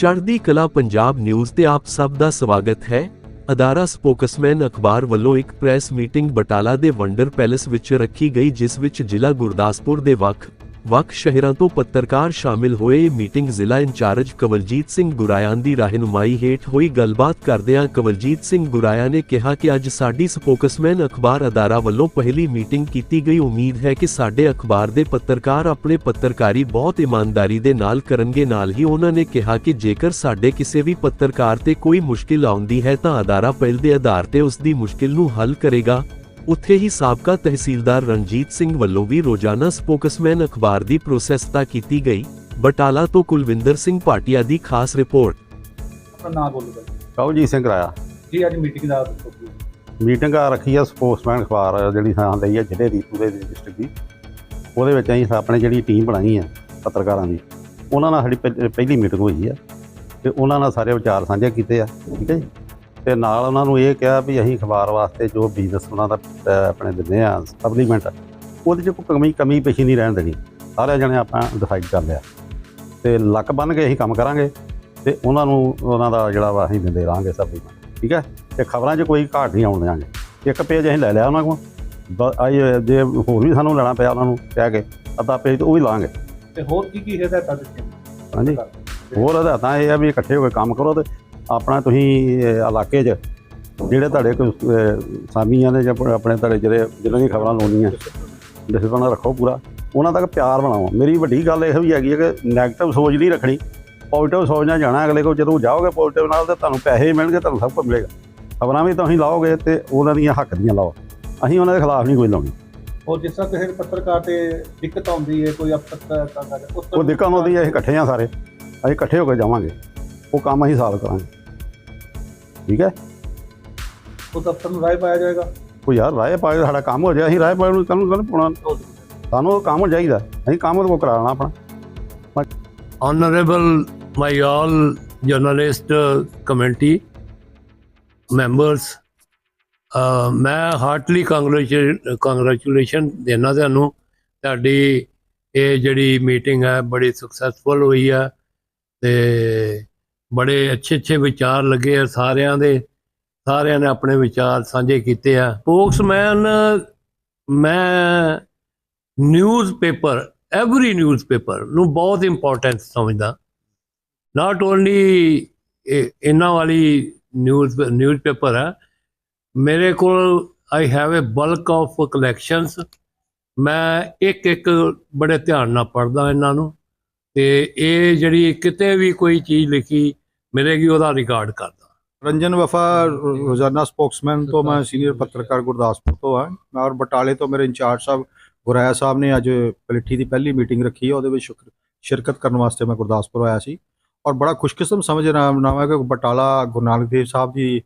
ਚੜ੍ਹਦੀ ਕਲਾ ਪੰਜਾਬ ਨਿਊਜ਼ ਤੇ ਆਪ ਸਭ ਦਾ ਸਵਾਗਤ ਹੈ। ਅਦਾਰਾ ਸਪੋਕਸਮੈਨ ਅਖਬਾਰ ਵੱਲੋਂ ਇੱਕ ਪ੍ਰੈਸ ਮੀਟਿੰਗ ਬਟਾਲਾ ਦੇ ਵੰਡਰ ਪੈਲੇਸ ਵਿੱਚ ਰੱਖੀ ਗਈ, ਜਿਸ ਵਿੱਚ ਜ਼ਿਲ੍ਹਾ ਗੁਰਦਾਸਪੁਰ ਦੇ ਵੱਖ ਵੱਖ ਸ਼ਹਿਰਾਂ ਤੋਂ ਪੱਤਰਕਾਰ ਸ਼ਾਮਿਲ ਹੋਏ ਮੀਟਿੰਗ ਜ਼ਿਲ੍ਹਾ ਇੰਚਾਰਜ ਕਵਲਜੀਤ ਸਿੰਘ ਗੁਰਾਇਆਂ ਦੀ ਰਹਿਨੁਮਾਈ ਹੇਠ ਹੋਈ ਗੱਲਬਾਤ ਕਰਦਿਆਂ ਕਵਲਜੀਤ ਸਿੰਘ ਗੁਰਾਇਆ ਨੇ ਕਿਹਾ ਕਿ ਅੱਜ ਸਾਡੀ ਸਪੋਕਸਮੈਨ ਅਖਬਾਰ ਅਦਾਰਾ ਵੱਲੋਂ ਪਹਿਲੀ ਮੀਟਿੰਗ ਕੀਤੀ ਗਈ। ਉਮੀਦ ਹੈ ਕਿ ਸਾਡੇ ਅਖਬਾਰ ਦੇ ਪੱਤਰਕਾਰ ਆਪਣੇ ਪੱਤਰਕਾਰੀ ਬਹੁਤ ਇਮਾਨਦਾਰੀ ਦੇ ਨਾਲ ਕਰਨਗੇ। ਨਾਲ ਹੀ ਉਹਨਾਂ ਨੇ ਕਿਹਾ ਕਿ ਜੇਕਰ ਸਾਡੇ ਕਿਸੇ ਵੀ ਪੱਤਰਕਾਰ ਤੇ ਕੋਈ ਮੁਸ਼ਕਿਲ ਆਉਂਦੀ ਹੈ ਤਾਂ ਅਦਾਰਾ ਪਹਿਲ ਦੇ ਆਧਾਰ ਤੇ ਉਸ ਦੀ ਮੁਸ਼ਕਿਲ ਨੂੰ ਹੱਲ ਕਰੇਗਾ। ਉੱਥੇ ਹੀ ਸਾਬਕਾ ਤਹਿਸੀਲਦਾਰ ਰਣਜੀਤ ਸਿੰਘ ਵੱਲੋਂ ਵੀ ਰੋਜ਼ਾਨਾ ਸਪੋਕਸਮੈਨ ਅਖਬਾਰ ਦੀ ਪ੍ਰੋਸੈਸਤਾ ਕੀਤੀ ਗਈ ਬਟਾਲਾ ਤੋਂ ਕੁਲਵਿੰਦਰ ਸਿੰਘ ਭਾਟੀਆ ਦੀ ਖਾਸ ਰਿਪੋਰਟ। ਆਪਣਾ ਨਾਮ ਬੋਲੋ ਬਾਈ ਕਵਲਜੀਤ ਸਿੰਘ ਰਾਇਆ। ਜੀ ਅੱਜ ਮੀਟਿੰਗ ਦਾ ਦੱਸੋ please। ਮੀਟਿੰਗ ਆ ਰੱਖੀ ਆ ਸਪੋਰਟਸਮੈਨ ਅਖਬਾਰ ਜਿਹੜੀ ਥਾਂ ਲਈ ਆ ਜ਼ਿਲ੍ਹੇ ਦੀ ਪੂਰੇ ਡਿਸਟ੍ਰਿਕਟ ਦੀ। ਉਹਦੇ ਵਿੱਚ ਅਸੀਂ ਆਪਣੇ ਜਿਹੜੀ ਟੀਮ ਬਣਾਈ ਆ ਪੱਤਰਕਾਰਾਂ ਦੀ। ਉਹਨਾਂ ਨਾਲ ਸਾਡੀ ਪਹਿ- ਪਹਿਲੀ ਮੀਟਿੰਗ ਹੋਈ ਆ। ਤੇ ਉਹਨਾਂ ਨਾਲ ਸਾਰੇ ਵਿਚਾਰ ਸਾਂਝੇ ਕੀਤੇ ਆ ਠੀਕ ਹੈ ਜੀ? ਤੇ ਨਾਲ ਉਹਨਾਂ ਨੂੰ ਇਹ ਕਿਹਾ ਵੀ ਅਸੀਂ ਅਖਬਾਰ ਵਾਸਤੇ ਜੋ ਬਿਜ਼ਨਸ ਉਹਨਾਂ ਦਾ ਆਪਣੇ ਦਿੰਦੇ ਆ ਸਪਲੀਮੈਂਟ ਉਹਦੇ 'ਚ ਕੋਈ ਕਮੀ ਕਮੀ ਪੇਸ਼ੀ ਨਹੀਂ ਰਹਿਣ ਦੇਣੀ। ਸਾਰੇ ਜਣੇ ਆਪਾਂ ਡਿਸਾਈਡ ਕਰ ਲਿਆ। ਤੇ ਲੱਕ ਬੰਨ ਕੇ ਅਸੀਂ ਕੰਮ ਕਰਾਂਗੇ ਤੇ ਉਹਨਾਂ ਨੂੰ ਉਹਨਾਂ ਦਾ ਜਿਹੜਾ ਵਾ ਅਸੀਂ ਦਿੰਦੇ ਰਹਾਂਗੇ ਸਪਲੀਮੈਂਟ ਠੀਕ ਹੈ? ਤੇ ਖਬਰਾਂ 'ਚ ਕੋਈ ਘਾਟ ਨਹੀਂ ਆਉਣ ਦਿਆਂਗੇ। ਇੱਕ ਪੇਜ ਅਸੀਂ ਲੈ ਲਿਆ ਉਹਨਾਂ ਕੋਲ। ਆਈ ਜੇ ਹੋਰ ਵੀ ਸਾਨੂੰ ਲੈਣਾ ਪਿਆ ਉਹਨਾਂ ਨੂੰ ਕਹਿ ਕੇ ਅੱਧਾ ਪੇਜ ਉਹ ਵੀ ਲਾਂਗੇ। ਤੇ ਹੋਰ ਕੀ ਕੀ ਹਦਾਇਤਾਂ ਦਿੱਤੀਆਂ? ਹਾਂਜੀ। ਹੋਰ ਹਦਾਇਤਾਂ ਇਹ ਆ ਵੀ ਇਕੱਠੇ ਹੋ ਕੇ ਕੰਮ ਕਰੋ ਤੇ ਆਪਣਾ ਤੁਸੀਂ ਇਲਾਕੇ 'ਚ ਜਿਹੜੇ ਤੁਹਾਡੇ ਕੋਈ ਸਾਮੀਆਂ ਨੇ ਜਾਂ ਆਪਣੇ ਤੁਹਾਡੇ ਜਿਹੜੇ ਜਿਨ੍ਹਾਂ ਦੀਆਂ ਖਬਰਾਂ ਲਾਉਣੀਆਂ ਡਿਸਪਲਿਨ ਰੱਖੋ ਪੂਰਾ। ਉਹਨਾਂ ਤੱਕ ਪਿਆਰ ਬਣਾਓ। ਮੇਰੀ ਵੱਡੀ ਗੱਲ ਇਹ ਵੀ ਹੈਗੀ ਹੈ ਕਿ ਨੈਗੇਟਿਵ ਸੋਚ ਨਹੀਂ ਰੱਖਣੀ। ਪੋਜ਼ਿਟਿਵ ਸੋਚ ਨਾਲ ਜਾਣਾ ਅਗਲੇ ਕੋਲ। ਜਦੋਂ ਜਾਓਗੇ ਪੋਜ਼ਿਟਿਵ ਨਾਲ ਤੇ ਤੁਹਾਨੂੰ ਪੈਸੇ ਵੀ ਮਿਲਣਗੇ ਤੁਹਾਨੂੰ ਸਭ ਕੁਝ ਮਿਲੇਗਾ। ਖਬਰਾਂ ਵੀ ਤੁਸੀਂ ਲਾਓਗੇ ਤੇ ਉਹਨਾਂ ਦੀਆਂ ਹੱਕ ਦੀਆਂ ਲਾਓ। ਅਸੀਂ ਉਹਨਾਂ ਦੇ ਖਿਲਾਫ ਨਹੀਂ ਕੋਈ ਲਾਉਣੀ। ਹੋਰ ਜਿਸ ਤਰ੍ਹਾਂ ਕਿਸੇ ਪੱਤਰਕਾਰ ਤੇ ਦਿੱਕਤ ਆਉਂਦੀ ਹੈ ਕੋਈ ਹੈ ਉਸ ਉਹ ਦਿੱਕਤ ਆਉਂਦੀ ਹੈ ਅਸੀਂ ਇਕੱਠੇ ਆ ਸਾਰੇ। ਅਸੀਂ ਇਕੱਠੇ ਹੋ ਕੇ ਜਾਵਾਂਗੇ। ਉਹ ਕੰਮ ਅਸੀਂ ਸਾਲ ਕਰਾਂਗੇ। ਠੀਕ ਹੈ? ਉਹ ਦਫ਼ਤਰ ਨੂੰ ਰਾਏ ਪਾਇਆ ਜਾਏਗਾ। ਕੋਈ ਯਾਰ ਰਾਏ ਪਾ ਕੇ ਸਾਡਾ ਕੰਮ ਹੋ ਜਾਏ ਅਸੀਂ ਰਾਏ ਪਾਏ ਨੂੰ ਕੱਲ ਕੱਲ ਪਾਉਣਾ। ਸਾਨੂੰ ਉਹ ਕੰਮ ਚਾਹੀਦਾ। ਅਸੀਂ ਕੰਮ ਉਹਦੇ ਕੋਲ ਕਰਾਉਣਾ ਆਪਣਾ। honorable my all journalist uh, committee members uh, ਮੈਂ ਹਾਰਟਲੀ ਕੰਗ੍ਰੈਚੁਲੇਸ਼ਨ ਦੇਣਾ ਤੁਹਾਨੂੰ। ਤੁਹਾਡੀ ਇਹ ਜਿਹੜੀ ਮੀਟਿੰਗ ਹੈ ਬੜੀ ਸਕਸੈਸਫੁਲ ਹੋਈ ਹੈ। ਤੇ ਬੜੇ ਅੱਛੇ ਅੱਛੇ ਵਿਚਾਰ ਲੱਗੇ ਆ ਸਾਰਿਆਂ ਦੇ। ਸਾਰਿਆਂ ਨੇ ਆਪਣੇ ਵਿਚਾਰ ਸਾਂਝੇ ਕੀਤੇ ਆ। ਸਪੋਕਸਮੈਨ ਮੈਂ ਨਿਊਜ਼ਪੇਪਰ ਐਵਰੀ ਨਿਊਜ਼ਪੇਪਰ ਨੂੰ ਬਹੁਤ ਇੰਪੋਰਟੈਂਟ ਸਮਝਦਾ। ਨਾਟ ਓਨਲੀ ਇਹਨਾਂ ਵਾਲੀ ਨਿਊਜ਼ ਨਿਊਜ਼ਪੇਪਰ ਹੈ ਮੇਰੇ ਕੋਲ I have a bulk of collections ਮੈਂ ਇੱਕ ਇੱਕ ਬੜੇ ਧਿਆਨ ਨਾਲ ਪੜ੍ਹਦਾ ਇਹਨਾਂ ਨੂੰ। ਤੇ ਇਹ ਜਿਹੜੀ ਕਿਤੇ ਵੀ ਕੋਈ ਚੀਜ਼ ਲਿਖੀ ਮਿਲੇਗੀ ਉਹਦਾ ਰਿਕਾਰਡ ਕਰਦਾ। ਰੰਜਨ ਵਫਾ ਰੋਜ਼ਾਨਾ ਸਪੋਕਸਮੈਨ ਤੋਂ ਮੈਂ ਸੀਨੀਅਰ ਪੱਤਰਕਾਰ ਗੁਰਦਾਸਪੁਰ ਤੋਂ ਹਾਂ। ਔਰ ਬਟਾਲੇ ਤੋਂ ਮੇਰੇ ਇੰਚਾਰਜ ਸਾਹਿਬ ਗੁਰਾਇਆ ਸਾਹਿਬ ਨੇ ਅੱਜ ਪਲੇਠੀ ਦੀ ਪਹਿਲੀ ਮੀਟਿੰਗ ਰੱਖੀ ਹੈ ਉਹਦੇ ਵਿੱਚ ਸ਼ੁਕਰ- ਸ਼ਿਰਕਤ ਕਰਨ ਵਾਸਤੇ ਮੈਂ ਗੁਰਦਾਸਪੁਰ ਆਇਆ ਸੀ। ਔਰ ਬੜਾ ਖੁਸ਼ਕਿਸਮ ਸਮਝ ਰਹਾ ਨਾਮ ਹੈ ਕਿ ਬਟਾਲਾ ਗੁਰੂ ਨਾਨਕ ਦੇਵ ਸਾਹਿਬ ਦੀ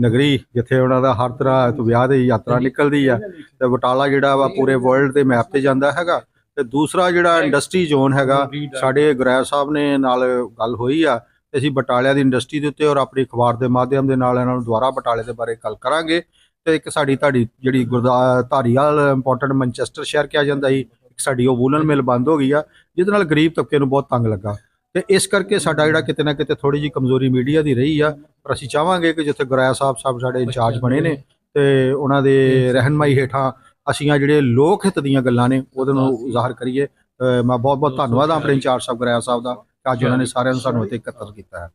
ਨਗਰੀ ਜਿੱਥੇ ਉਹਨਾਂ ਦਾ ਹਰ ਤਰ੍ਹਾਂ ਤੋਂ ਵਿਆਹ ਦੀ ਯਾਤਰਾ ਨਿਕਲਦੀ ਆ। ਤੇ ਬਟਾਲਾ ਜਿਹੜਾ ਵਾ ਪੂਰੇ ਵਰਲਡ ਦੇ ਮੈਪ ਤੇ ਜਾਂਦਾ ਹੈਗਾ। ਤੇ ਦੂਸਰਾ ਜਿਹੜਾ ਇੰਡਸਟਰੀ ਜ਼ੋਨ ਹੈਗਾ ਸਾਡੇ ਗੁਰਾਇਆ ਸਾਹਿਬ ਨੇ ਨਾਲ ਗੱਲ ਹੋਈ ਆ। ਤੇ ਅਸੀਂ ਬਟਾਲਿਆਂ ਦੀ ਇੰਡਸਟਰੀ ਦੇ ਉੱਤੇ ਔਰ ਆਪਣੀ ਅਖਬਾਰ ਦੇ ਮਾਧਿਅਮ ਦੇ ਨਾਲ ਇਹਨਾਂ ਨੂੰ ਦੁਬਾਰਾ ਬਟਾਲੇ ਦੇ ਬਾਰੇ ਗੱਲ ਕਰਾਂਗੇ। ਤੇ ਇੱਕ ਸਾਡੀ ਤੁਹਾਡੀ ਜਿਹੜੀ ਗੁਰਦਾ ਧਾਰੀਵਾਲ ਇੰਪੋਰਟੈਂਟ ਮੈਨਚੈਸਟਰ ਸ਼ਹਿਰ ਕਿਹਾ ਜਾਂਦਾ ਸੀ ਇੱਕ ਸਾਡੀ ਉਹ ਵੂਲਨ ਮਿਲ ਬੰਦ ਹੋ ਗਈ ਆ ਜਿਹਦੇ ਨਾਲ ਗਰੀਬ ਤਬਕੇ ਨੂੰ ਬਹੁਤ ਤੰਗ ਲੱਗਾ। ਤੇ ਇਸ ਕਰਕੇ ਸਾਡਾ ਜਿਹੜਾ ਕਿਤੇ ਨਾ ਕਿਤੇ ਥੋੜੀ ਜੀ ਕਮਜ਼ੋਰੀ ਮੀਡੀਆ ਦੀ ਰਹੀ ਆ ਪਰ ਅਸੀਂ ਚਾਹਾਂਗੇ ਕਿ ਜਿੱਥੇ ਗੁਰਾਇਆ ਸਾਹਿਬ ਸਾਹਿਬ ਸਾਡੇ ਇੰਚਾਰਜ ਬਣੇ ਨੇ ਤੇ ਉਹਨਾਂ ਦੇ ਰਹਿਨਮਾਈ ਹੇਠਾਂ ਅਸੀਂ ਆ ਜਿਹੜੇ ਲੋਕ ਹਿੱਤ ਦੀਆਂ ਗੱਲਾਂ ਨੇ ਉਹਦੇ ਨੂੰ ਜ਼ਾਹਰ ਕਰੀਏ। ਮੈਂ ਬਹੁਤ ਬਹੁਤ ਧੰਨਵਾਦ ਆਪਣੇ ਇੰਚਾਰਜ ਸਾਹਿਬ ਗੁਰਾਇਆ ਸਾਹਿਬ ਦਾ। ਅੱਜ ਉਹਨਾਂ ਨੇ ਸਾਰਿਆਂ ਨੂੰ ਸਾਨੂੰ ਇੱਥੇ ਇਕੱਤਰ ਕੀਤਾ ਹੈ।